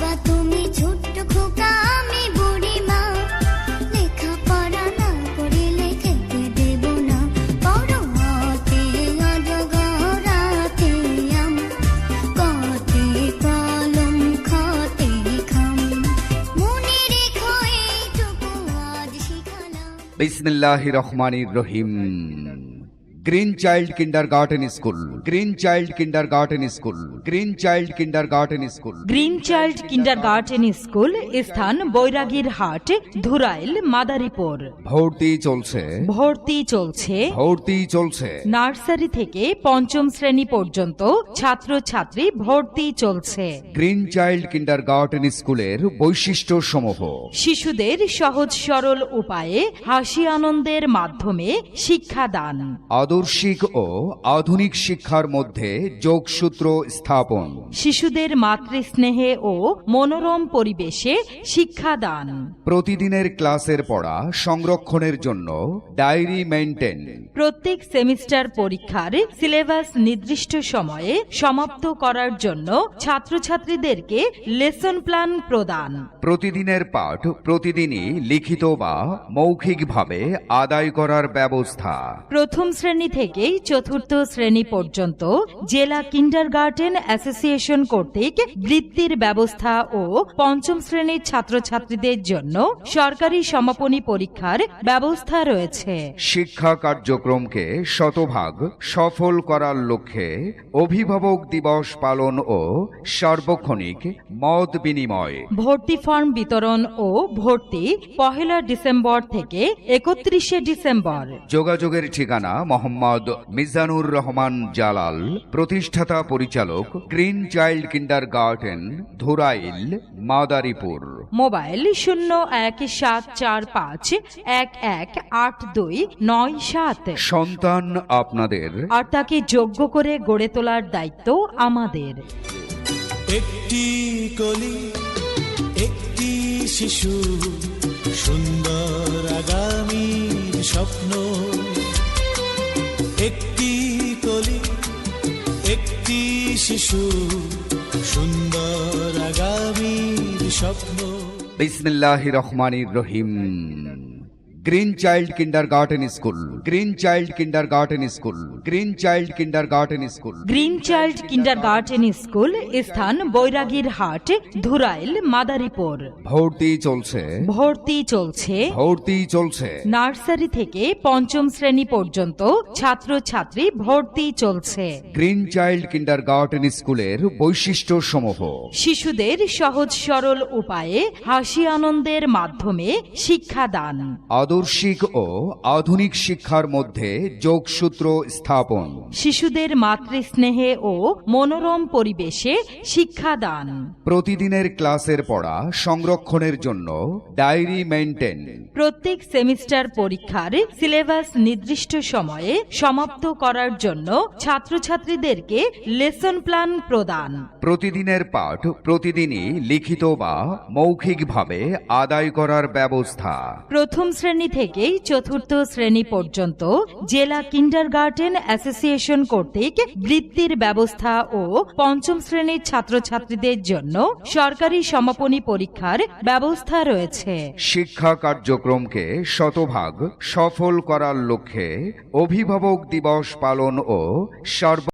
বাবা, তুমি ছোট্ট খোকা, আমি বুড়ি মা লেখা দেব না। বড় হাতে অজগরাতে আম। কতে কলম, খাতে খাম। মনে রেখো এইটুকু, আজ রহমানির রহিম। Green child kindergarten school green child kindergarten school green child kindergarten school green child kindergarten school স্থান বৈরাগীর হাট ধুরাইল মাদারীপুর। ভর্তি চলছে। ভর্তি চলছে। ভর্তি চলছে। নার্সারি থেকে পঞ্চম শ্রেণি পর্যন্ত ছাত্রছাত্রী ভর্তি চলছে। গ্রিন চাইল্ড কিন্ডার গার্ডেন স্কুলের বৈশিষ্ট্য সমূহ শিশুদের সহজ সরল উপায়ে হাসি আনন্দের মাধ্যমে শিক্ষাদান। আদর্শিক ও আধুনিক শিক্ষার মধ্যে যোগসূত্র স্থাপন। শিশুদের মাতৃস্নেহে ও মনোরম পরিবেশে শিক্ষাদান। প্রতিদিনের ক্লাসের পড়া সংরক্ষণের জন্য ডায়েরি মেনটেন প্রত্যেক সেমিস্টার পরীক্ষার সিলেবাস নির্দিষ্ট সময়ে সমাপ্ত করার জন্য ছাত্রছাত্রীদেরকে লেসন প্ল্যান প্রদান। প্রতিদিনের পাঠ প্রতিদিনই লিখিত বা মৌখিকভাবে আদায় করার ব্যবস্থা। প্রথম শ্রেণি থেকেই চতুর্থ শ্রেণি পর্যন্ত জেলা কিন্ডারগার্টেন অ্যাসোসিয়েশন কর্তৃক বৃত্তির ব্যবস্থা ও পঞ্চম শ্রেণির ছাত্রছাত্রীদের জন্য সরকারি সমাপনী পরীক্ষার ব্যবস্থা রয়েছে। শিক্ষা কার্যক্রমকে শতভাগ সফল করার লক্ষ্যে অভিভাবক দিবস পালন ও সার্বক্ষণিক মত বিনিময়। ভর্তি ফর্ম বিতরণ ও ভর্তি পহেলা ডিসেম্বর থেকে একত্রিশে ডিসেম্বর। যোগাযোগের ঠিকানা মোহাম্মদ মিজানুর রহমান জালাল প্রতিষ্ঠাতা পরিচালক green child kindergarten Dhurail Madaripur. Mobile শূন্য এক সাত চার পাঁচ এক এক আট দুই নয় সাত। সন্তান আপনাদের। আর তাকে যোগ্য করে গড়ে তোলার দায়িত্ব আমাদের। একটি কলি একটি শিশু সুন্দর শিশু সুন্দর আগামীর স্বপ্ন। রহিম। Green child kindergarten school green child kindergarten school green child kindergarten school green child kindergarten school স্থান বৈরাগীর হাট ধুরাইল মাদারীপুর। ভর্তি চলছে। ভর্তি চলছে। ভর্তি চলছে। নার্সারি থেকে পঞ্চম শ্রেণি পর্যন্ত ছাত্রছাত্রী ভর্তি চলছে। গ্রিন চাইল্ড কিন্ডার গার্ডেন স্কুলের বৈশিষ্ট্য সমূহ শিশুদের সহজ সরল উপায়ে হাসি আনন্দের মাধ্যমে শিক্ষাদান। আদর্শিক ও আধুনিক শিক্ষার মধ্যে যোগসূত্র স্থাপন। শিশুদের মাতৃস্নেহে ও মনোরম পরিবেশে শিক্ষাদান। প্রতিদিনের ক্লাসের পড়া সংরক্ষণের জন্য ডায়েরি মেনটেন প্রত্যেক সেমিস্টার পরীক্ষার সিলেবাস নির্দিষ্ট সময়ে সমাপ্ত করার জন্য ছাত্রছাত্রীদেরকে লেসন প্ল্যান প্রদান। প্রতিদিনের পাঠ প্রতিদিনই লিখিত বা মৌখিকভাবে আদায় করার ব্যবস্থা। প্রথম শ্রেণি থেকেই চতুর্থ শ্রেণি পর্যন্ত জেলা কিন্ডারগার্টেন অ্যাসোসিয়েশন কর্তৃক বৃত্তির ব্যবস্থা ও পঞ্চম শ্রেণির ছাত্রছাত্রীদের জন্য সরকারি সমাপনী পরীক্ষার ব্যবস্থা রয়েছে। শিক্ষা কার্যক্রমকে শতভাগ সফল করার লক্ষ্যে অভিভাবক দিবস পালন ও সার্ব